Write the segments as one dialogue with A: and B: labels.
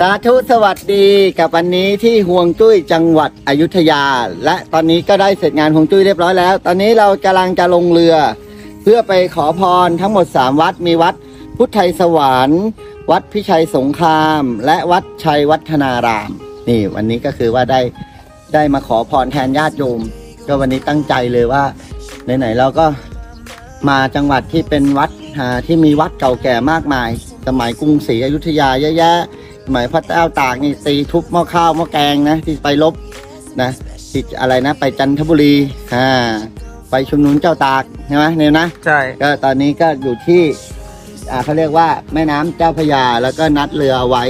A: สาธุสวัสดีกับวันนี้ที่ห่วงจุ้ยจังหวัดอยุธยา และตอนนี้ก็ได้เสร็จงานห่วงจุ้ยเรียบร้อยแล้ว ตอนนี้เรากำลังจะลงเรือ เพื่อไปขอพรทั้งหมด 3 วัดมีวัด พุทธไทยสวรรค์ วัดพิชัยสงคราม และวัดชัยวัฒนาราม นี่วันนี้ก็คือว่าได้ได้มาขอพรแทนญาติโยม ก็วันนี้ตั้งใจเลยว่าไหนๆเราก็มาจังหวัดที่เป็นวัดที่มีวัดเก่าแก่มากมาย สมัยกรุงศรีอยุธยาเยอะแยะ สมัยพระเจ้าตากนี่ตีทุบหม้อข้าวหม้อแกงนะที่ไปลบนะที่อะไรนะ ไปจันทบุรีอ่าไปชุมนุมเจ้าตากใช่ไหมเนี่ยนะ
B: ใช่
A: ก็ตอนนี้ก็อยู่ที่อ่าเขาเรียกว่าแม่น้ำเจ้าพระยาแล้วก็นัดเรือเอาไว้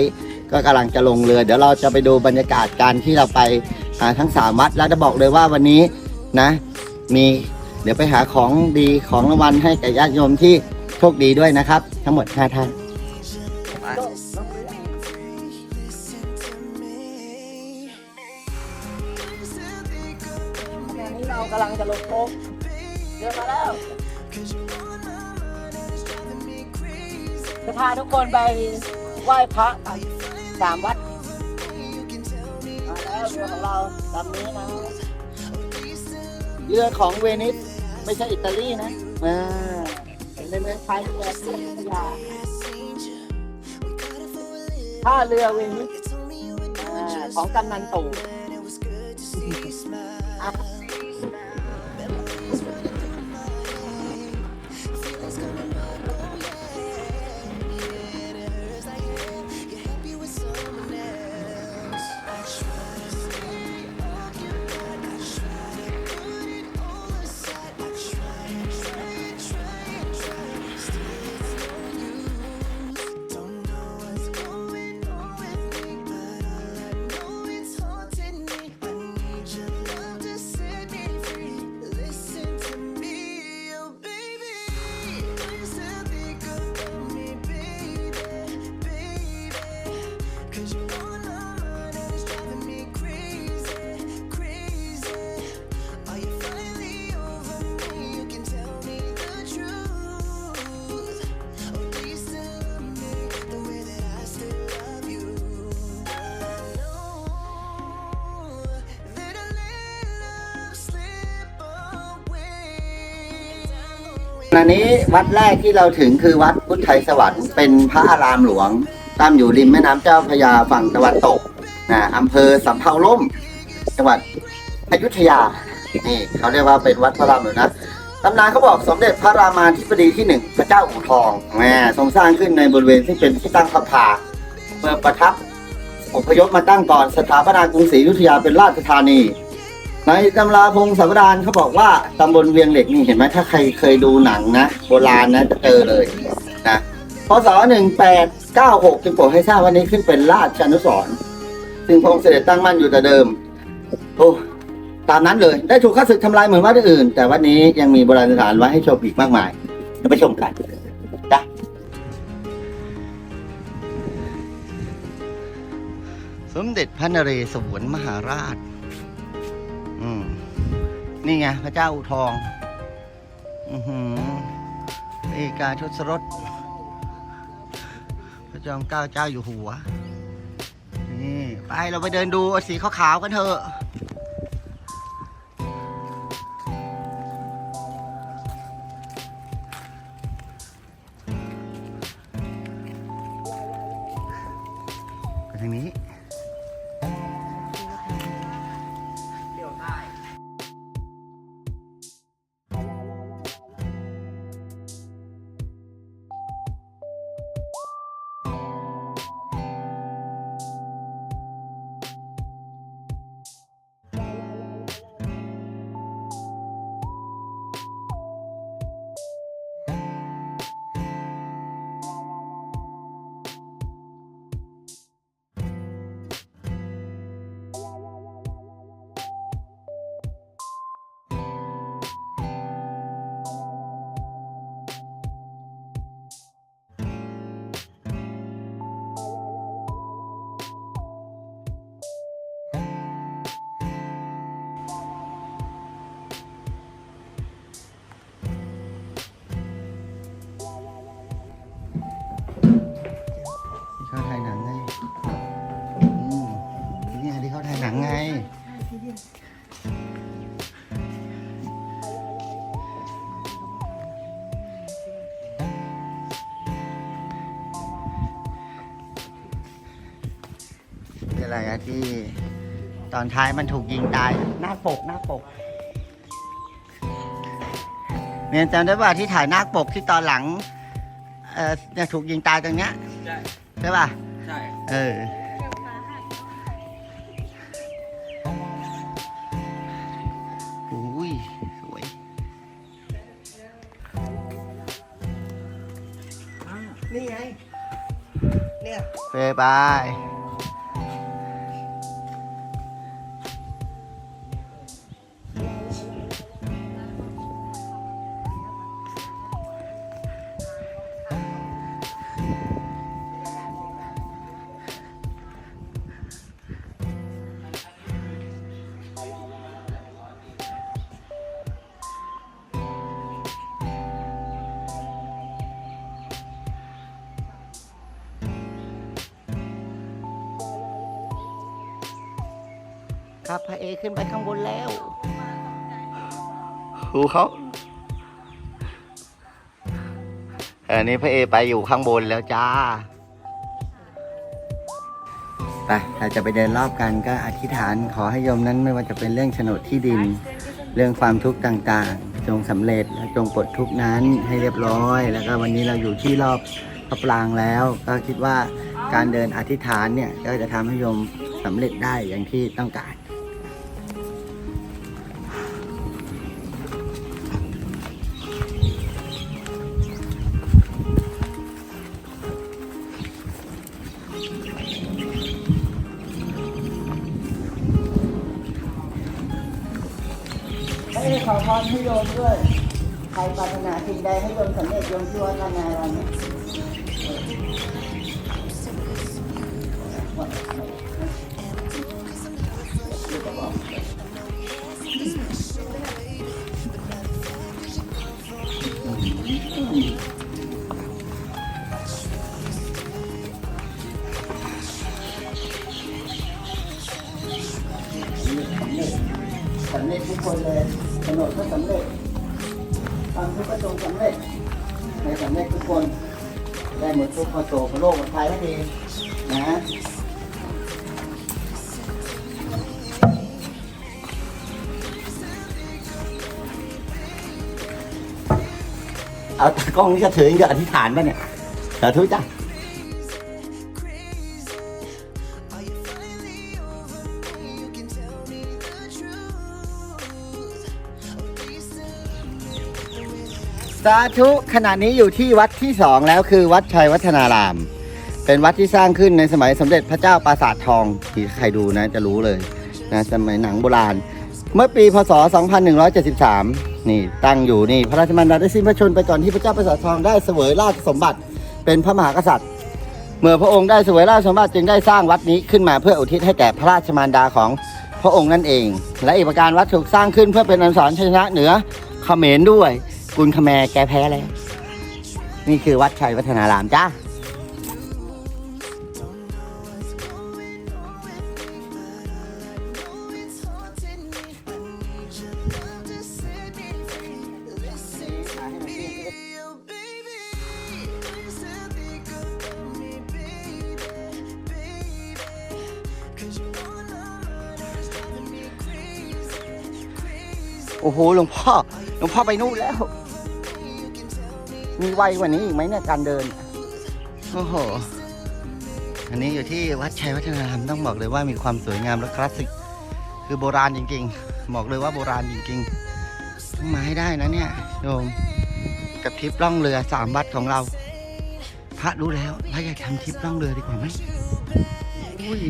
A: ก็กำลังจะลงเรือ เดี๋ยวเราจะไปดูบรรยากาศการที่เราไปอ่าทั้งสามวัดแล้วจะบอกเลยว่าวันนี้นะ มีเดี๋ยวไปหาของดีของรางวัลให้กับญาติโยมที่โชคดีด้วยนะครับ ทั้งหมดห้าท่าน กำลังจะลงโค้งเดินมาแล้วจะพาทุกคนไปไหว้พระสามวัดมาแล้วเรือของเราลำนี้นะเรือของเวนิสไม่ใช่อิตาลีนะอ่าเป็นเรือไทยเรือที่ยุยาท่าเรือเวนิสของกำนันตู่ นี้วัดแรกที่เราถึงคือวัดพุทธไทยสวรรค์เป็นพระอารามหลวงตั้งอยู่ริมแม่น้ำเจ้าพระยาฝั่งตะวันตกนะอำเภอสำเภาล่ม จังหวัดอยุธยานี่เขาเรียกว่าเป็นวัดพระรามหลวงนะตำนานเขาบอกสมเด็จพระรามาธิบดีที่หนึ่งพระเจ้าอู่ทองแหม่ทรงสร้างขึ้นในบริเวณที่เป็นที่ตั้งพระพาเมื่อประทับอพยพมาตั้งก่อนสถาปนากรุงศรีอยุธยาเป็นราชธานี ในตำราพงศาวดารเขาบอกว่าตำบลเวียงเหล็กนี่เห็นไหมถ้าใครเคยดูหนังนะโบราณนะจะเจอเลยนะพศ1896จึงโปรดให้สร้างวันนี้ขึ้นเป็นราชอนุสรณ์ซึ่งพระองค์เสด็จตั้งมั่นอยู่แต่เดิม โอ้ตามนั้นเลยได้ถูกข้าศึกทำลายเหมือนวัดอื่น แต่วัดนี้ยังมีโบราณสถานไว้ให้ชมอีกมากมายเดี๋ยวไปชมกันจ้ะสมเด็จพระนเรศวรมหาราช อืมนี่ไงพระเจ้าอู่ทอง อือหือเอกาทศรสพระจอมเกล้าเจ้าอยู่หัว นี่ ไปเราไปเดินดูสีขาวๆกันเถอะไปทางนี้ ตอนท้ายมันถูกยิงตาย หน้าปกหน้าปกเนี่ยจำได้ป่ะที่ถ่ายหน้าปกที่ตอนหลัง เออเนี่ยถูกยิงตายตรงเนี้ย
B: ใช่
A: ใช่ป่ะ
B: ใช่
A: เอออุ้ยสวย
C: นี่ไง เนี่ย
A: เฟยไป ครับพระเอขึ้นไปข้างบนแล้วดูเขา อันนี้พระเอไปอยู่ข้างบนแล้วจ้า ไปเราจะไปเดินรอบกันก็อธิษฐานขอให้โยมนั้นไม่ว่าจะเป็นเรื่องโฉนดที่ดิน เรื่องความทุกข์ต่างๆ จงสำเร็จและจงปลดทุกข์นั้นให้เรียบร้อย แล้วก็วันนี้เราอยู่ที่รอบพระปรางแล้ว ก็คิดว่าการเดินอธิษฐานเนี่ยก็จะทำให้โยมสำเร็จได้อย่างที่ต้องการ ขอพรให้โยมด้วย ใครปรารถนาสิ่งใดให้โยมสำเร็จโยมที่วันานาเราเนี่ยสำเร็จทุกคนเลย กำหนดก็สำเร็จทำทุกประจงสำเร็จในสำเร็จทุกคนได้หมดทุกข์มดโศกหมดโรคหมดภัยทันทีนะเอาตากล้องนี่จะถือจะอธิษฐานป่ะเนี่ยสาธุจ้ะ สาธุขณะนี้อยู่ที่วัดที่สองแล้วคือวัดชัยวัฒนาราม เป็นวัดที่สร้างขึ้นในสมัยสมเด็จพระเจ้าปราสาททองที่ใครดูนะจะรู้เลยนะสมัยหนังโบราณ เมื่อปีพศ 2173 นี่ตั้งอยู่นี่พระราชมารดาได้สิ้นพระชนม์ไปก่อนที่พระเจ้าปราสาททองได้เสวยราชสมบัติ เป็นพระมหากษัตริย์ เมื่อพระองค์ได้เสวยราชสมบัติจึงได้สร้างวัดนี้ขึ้นมาเพื่ออุทิศให้แก่พระราชมารดาของพระองค์นั่นเอง และอีกประการวัดถูกสร้างขึ้นเพื่อเป็นอนุสรณ์ชัยชนะเหนือเขมรด้วย กุลคแมแกแพ้แล้ว นี่คือวัดชัยวัฒนารามจ้าโอ้โห หลวงพ่อ หลวงพ่อไปนู่นแล้ว มีไวกว่านี้อีกไหมเนี่ยการเดิน โอ้โห อันนี้อยู่ที่วัดชัยวัฒนารามต้องบอกเลยว่ามีความสวยงามและคลาสสิก คือโบราณจริง ๆ บอกเลยว่าโบราณจริงๆต้องมาให้ได้นะเนี่ยโยมกับทริปล่องเรือสามวัดของเรา พระรู้แล้วพระอยากทำทริปล่องเรือดีกว่าไหมอุ้ย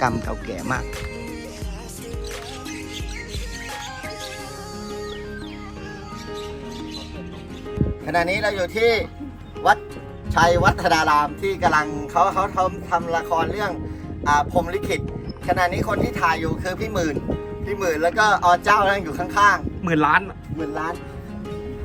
A: กรรมเก่าแก่มาก ขณะนี้เราอยู่ที่วัดชัยวัฒนารามที่กำลังเขาเขาทำทำละครเรื่องอาพรหมลิขิตขณะนี้คนที่ถ่ายอยู่คือพี่หมื่น พี่หมื่นแล้วก็อเจ้านั่งอยู่ข้าง
B: หมื่นล้าน
A: ๆหมื่นล้าน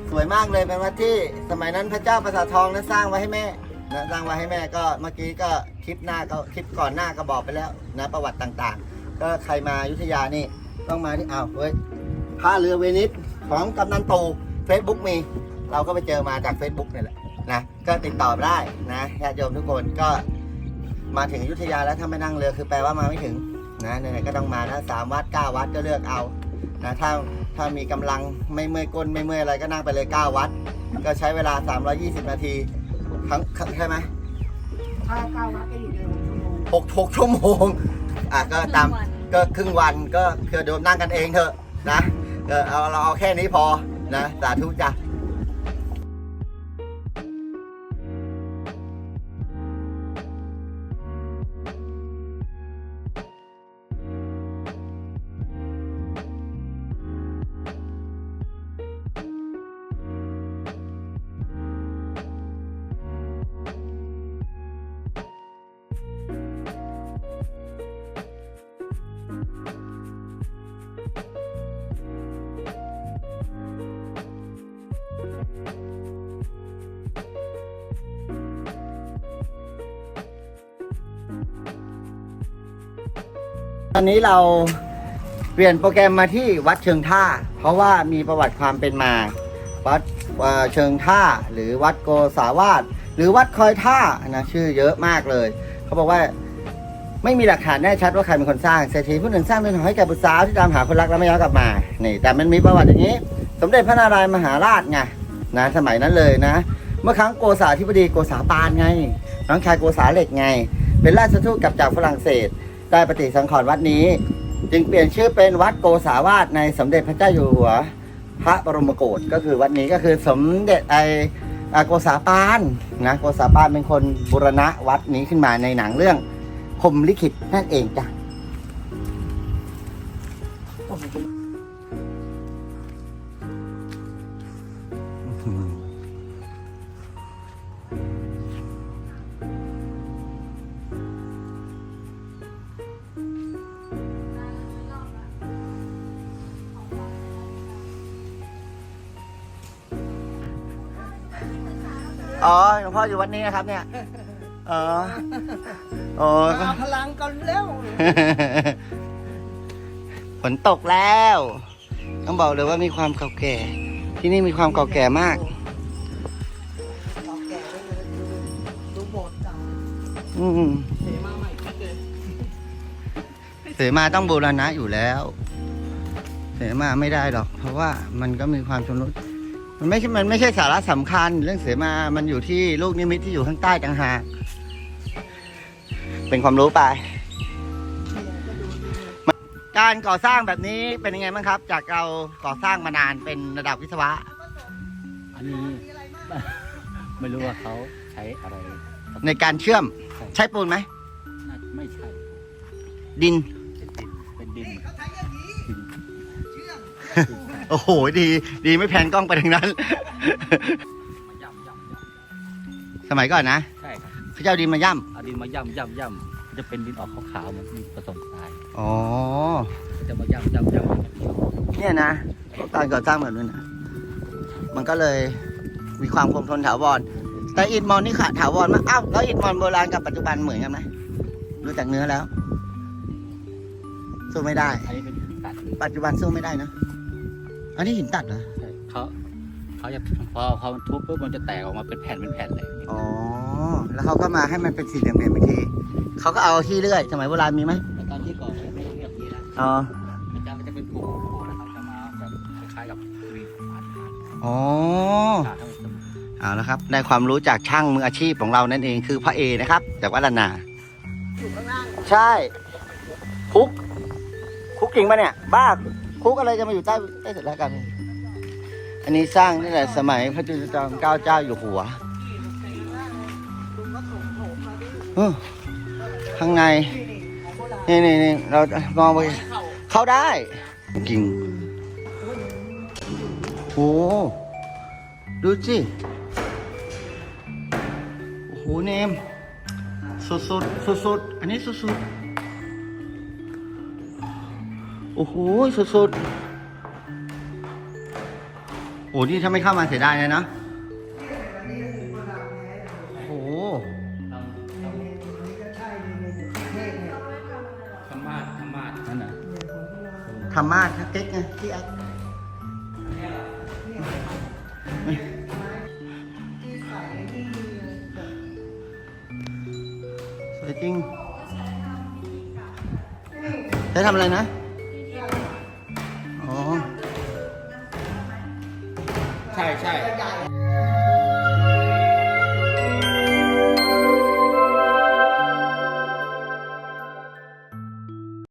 A: สวยมากเลยเป็นวัดที่สมัยนั้นพระเจ้าประสาททองนั้นสร้างไว้ให้แม่ นะสร้างไว้ให้แม่ก็เมื่อกี้ก็คลิปหน้าก็คลิปก่อนหน้าก็บอกไปแล้วนะประวัติต่างๆ ก็ใครมาอยุธยานี่ต้องมาที่อ้าวเฮ้ยท่าเรือเวนิสของกำนันตูเฟซบุ๊กมี เราก็ไปเจอมาจาก Facebook นี่แหละนะก็ติดต่อได้นะญาติโยมทุกคนก็มาถึงอยุธยาแล้วถ้าไม่นั่งเรือคือแปลว่ามาไม่ถึงนะไหนๆก็ต้องมานะสามวัดเก้าวัดก็เลือกเอานะถ้าถ้ามีกำลังไม่เมื่อยก้นไม่เมื่อยอะไรก็นั่งไปเลยเก้าวัด ก็ใช้เวลา 320 นาที ทั้งใช่ไหม
C: ถ้าเก้าวัดก็อยู่ในหกชั่วโมง
A: หกหกชั่วโมงอะก็ตามก็ครึ่งวันก็คือโดมนั่งกันเองเถอะนะเออเอาเราเอาแค่นี้พอนะสาธุจ้ะ อนนี้เราเปลี่ยนโปรแกรมมาที่วัดเชิงท่า เพราะว่ามีประวัติความเป็นมา วัดเอ่อเชิงท่าหรือวัดโกสาวาสหรือวัดคอยท่านะชื่อเยอะมากเลย เขาบอกว่าไม่มีหลักฐานแน่ชัดว่าใครเป็นคนสร้างเศรษฐีผู้หนึ่งสร้างเรือนหอให้แก่บุตรสาวที่ตามหาคนรักและไม่ย้อนกลับมานี่แต่มันมีประวัติอย่างนี้ สมเด็จพระนารายณ์มหาราชไงนะสมัยนั้นเลยนะ เมื่อครั้งโกษาธิบดีโกษาปานไง น้องชายโกษาเหล็กไง เป็นราชทูตกลับจากฝรั่งเศส ได้ปฏิสังขรณ์วัดนี้ จึงเปลี่ยนชื่อเป็นวัดโกษาวาสในสมเด็จพระเจ้าอยู่หัว พระบรมโกศก็คือวัดนี้ก็คือสมเด็จไอโกษาปานนะโกษาปานเป็นคนบูรณะวัดนี้ขึ้นมาในหนังเรื่องพรมลิขิตนั่นเองจ้ะ พ่ออยู่วัดนี้นะครับ เนี่ยอ๋ออ๋อ
C: มาพลังกันแล้ว
A: ฝนตกแล้ว ต้องบอกเลยว่ามีความเก่าแก่ ที่นี่มีความเก่าแก่มาก
C: เราแก่ไปเลยดูโบสถ์เก่า
A: อืม
C: เสมาใหม่ก็เลย
A: เสมาต้องบูรณะอยู่แล้ว เสมาไม่ได้หรอก เพราะว่ามันก็มีความชำรุด มันไม่ใช่มันไม่ใช่สาระสำคัญ เรื่องเสมา มันอยู่ที่ลูกนิมิตที่อยู่ข้างใต้ต่างหาก เป็นความรู้ไป การก่อสร้างแบบนี้เป็นยังไงบ้างครับ จากเราก่อสร้างมานานเป็นระดับวิศวะ
B: อันนี้ ไม่รู้ว่าเขาใช้อะไร
A: ในการเชื่อมใช้ปูนไหม
B: น่าไม่ใช่
A: ดิน
B: เป็นดิน เป็นดิน
C: เขาใช้อย่างนี้
B: ดิน
C: เชื่อม
A: โอ้โห ดี ดีไม่แพนกล้องไปทางนั้น
B: มาย่ำย่ำย่
A: สมัยก่อนนะำ
B: ใช่ครับ
A: พระเจ้าดินมาย่
B: เอาดินมาย่ำย่ำย่ำจะเป็นดินออกขาวๆเหมือนดินผสมทรายำ
A: อ๋อ
B: จะมาย่ำย่ำย่ำ
A: เนี่ยนะการก่อสร้างแบบนี้นะ มันก็เลยมีความคงทนถาวร แต่อิฐมอนนี่ขาดถาวรมากอ้าวแล้วอิฐมอนโบราณกับปัจจุบันเหมือนกันไหมดูจากเนื้อแล้ว สู้ไม่ได้
B: อันนี้เป็นตัด
A: ปัจจุบันสู้ไม่ได้นะ อันนี้หินตัดเหรอ
B: ใช่เขาเขาจะพอพอมันทุบปุ๊บมันจะแตกออกมาเป็นแผ่นเป็นแผ่นเลย
A: อ๋อแล้วเขาก็มาให้มันเป็นสี่เหลี่ยมๆอีกทีเขาก็เอาที่เลื่อยสมัยโบราณมีไหม
B: แต่ตอนที่ก่อนเนี่ยไม่เรียบนี้นะ
A: อ๋อ
B: มันจะมันจะเป็นผูกแล้วเขาจะมาแบบคล้ายๆกับวีผ่าน
A: อ๋อ
B: ผ่านทั้งหมด
A: เอาละครับได้ความรู้จากช่างมืออาชีพของเรานั่นเองคือพระเอนะครับจากวัดลานนา
C: อยู่ข้างล่าง
A: ใช่คุกคุกจริงปะเนี่ยบ้า คุกอะไรจะมาอยู่ใต้ใต้เสร็จแล้วกันอันนี้สร้างนี่แหละสมัยพระจุลจอมเกล้าเจ้าอยู่หัวข้างใน
C: นี่นี่
A: นี่เรามองไป
C: เข้า
A: ได้กิ่งโอ้ดูสิโอ้โหเนมสุดสุดสุดสุดๆอันนี้สุดสุดๆ โอ้โหสุดๆโอ้นี่ถ้าไม่เข้ามาเสียดายเลยนะโอ้โห
B: ธรรมาสธรรมาสนั่นน่ะ
A: ธรรมาสเก๊กไงที่แอคสวยจริงใช้ทำอะไรนะ